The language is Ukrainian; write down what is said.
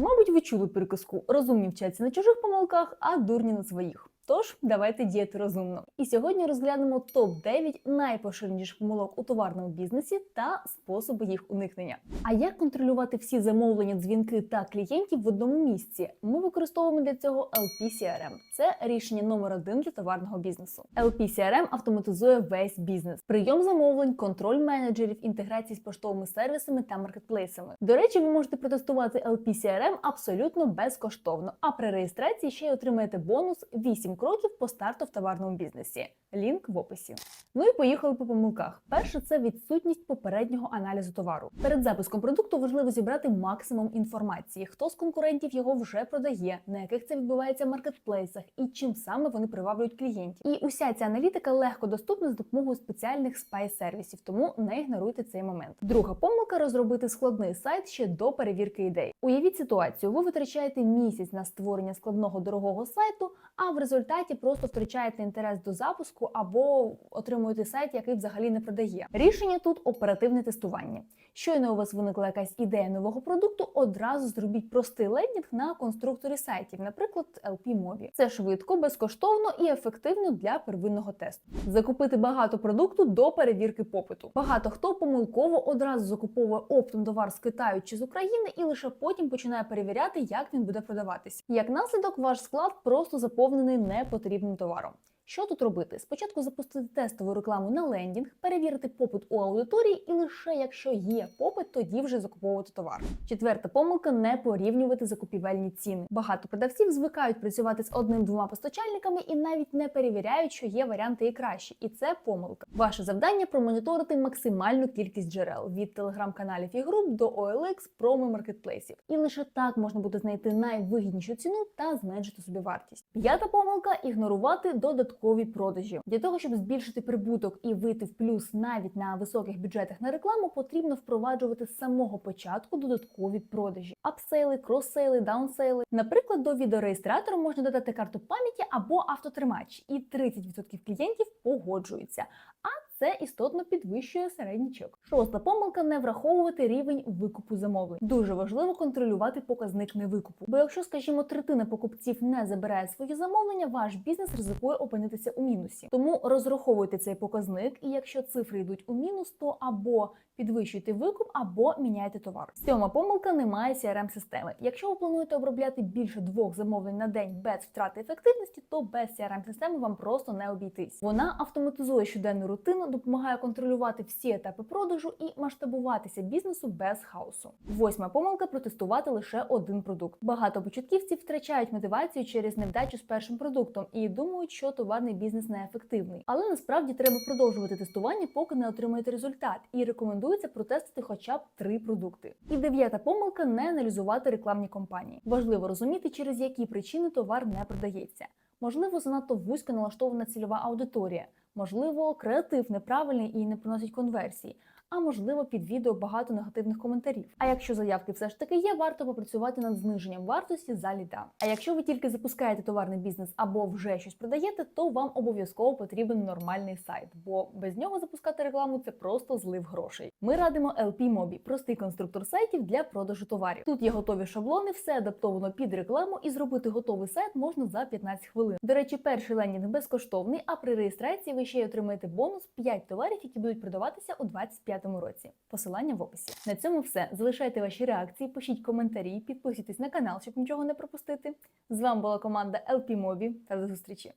Мабуть, ви чули приказку розумні вчаться на чужих помилках, а дурні на своїх. Тож давайте діяти розумно. І сьогодні розглянемо топ 9 найпоширеніших помилок у товарному бізнесі та способи їх уникнення. А як контролювати всі замовлення, дзвінки та клієнтів в одному місці? Ми використовуємо для цього LP-CRM. Це рішення номер один для товарного бізнесу. LP-CRM автоматизує весь бізнес, прийом замовлень, контроль менеджерів, інтеграції з поштовими сервісами та маркетплейсами. До речі, ви можете протестувати LP-CRM абсолютно безкоштовно. А при реєстрації ще й отримаєте бонус 8 кроків по старту в товарному бізнесі. Лінк в описі. Ну і поїхали по помилках. Перше це відсутність попереднього аналізу товару. Перед запуском продукту важливо зібрати максимум інформації, хто з конкурентів його вже продає, на яких це відбувається в маркетплейсах і чим саме вони приваблюють клієнтів. І уся ця аналітика легко доступна з допомогою спеціальних спай-сервісів, тому не ігноруйте цей момент. Друга помилка розробити складний сайт ще до перевірки ідей. Уявіть ситуацію: ви витрачаєте місяць на створення складного дорогого сайту, а в результаті просто втрачаєте інтерес до запуску або отримуєте сайт, який взагалі не продає. Рішення тут оперативне тестування. Щойно у вас виникла якась ідея нового продукту, одразу зробіть простий лендінг на конструкторі сайтів, наприклад, LP Mobi. Це швидко, безкоштовно і ефективно для первинного тесту. Закупити багато продукту до перевірки попиту. Багато хто помилково одразу закуповує оптом товар з Китаю чи з України і лише потім починає перевіряти, як він буде продаватися. Як наслідок, ваш склад просто заповнений непотрібним товаром. Що тут робити? Спочатку запустити тестову рекламу на лендінг, перевірити попит у аудиторії, і лише якщо є попит, тоді вже закуповувати товар. Четверта помилка не порівнювати закупівельні ціни. Багато продавців звикають працювати з одним-двома постачальниками і навіть не перевіряють, що є варіанти і кращі. І це помилка. Ваше завдання промоніторити максимальну кількість джерел від телеграм-каналів і груп до OLX, промо маркетплейсів. І лише так можна буде знайти найвигіднішу ціну та зменшити собі вартість. П'ята помилка ігнорувати додаткові додаткові продажі. Для того, щоб збільшити прибуток і вийти в плюс навіть на високих бюджетах на рекламу, потрібно впроваджувати з самого початку додаткові продажі: апсейли, кроссейли, даунсейли. Наприклад, до відеореєстратора можна додати карту пам'яті або автотримач, і 30% клієнтів погоджуються. А це істотно підвищує середній чек. Шоста помилка не враховувати рівень викупу замовлень. Дуже важливо контролювати показник невикупу. Бо якщо, скажімо, третина покупців не забирає свої замовлення, ваш бізнес ризикує опинитися у мінусі. Тому розраховуйте цей показник, і якщо цифри йдуть у мінус, то або підвищуйте викуп, або міняйте товар. Сьома помилка немає crm системи Якщо ви плануєте обробляти більше двох замовлень на день без втрати ефективності, то без crm системи вам просто не обійтись. Вона автоматизує щоденну рутину допомагає контролювати всі етапи продажу і масштабуватися бізнесу без хаосу. Восьма помилка протестувати лише один продукт. Багато початківців втрачають мотивацію через невдачу з першим продуктом і думають, що товарний бізнес неефективний. Але насправді треба продовжувати тестування, поки не отримаєте результат. І рекомендується протестити хоча б три продукти. І дев'ята помилка не аналізувати рекламні кампанії. Важливо розуміти, через які причини товар не продається. Можливо, занадто вузько налаштована цільова аудиторія. Можливо, креатив неправильний і не приносить конверсії, а можливо, під відео багато негативних коментарів. А якщо заявки все ж таки є, варто попрацювати над зниженням вартості за ліда. А якщо ви тільки запускаєте товарний бізнес або вже щось продаєте, то вам обов'язково потрібен нормальний сайт, бо без нього запускати рекламу це просто злив грошей. Ми радимо LP Mobi, простий конструктор сайтів для продажу товарів. Тут є готові шаблони, все адаптовано під рекламу, і зробити готовий сайт можна за 15 хвилин. До речі, перший лендінг безкоштовний, а при реєстрації ви ще й отримаєте бонус 5 товарів, які будуть продаватися у 25 році. Посилання в описі. На цьому все. Залишайте ваші реакції, пишіть коментарі, підписуйтесь на канал, щоб нічого не пропустити. З вами була команда LP Mobi та до зустрічі!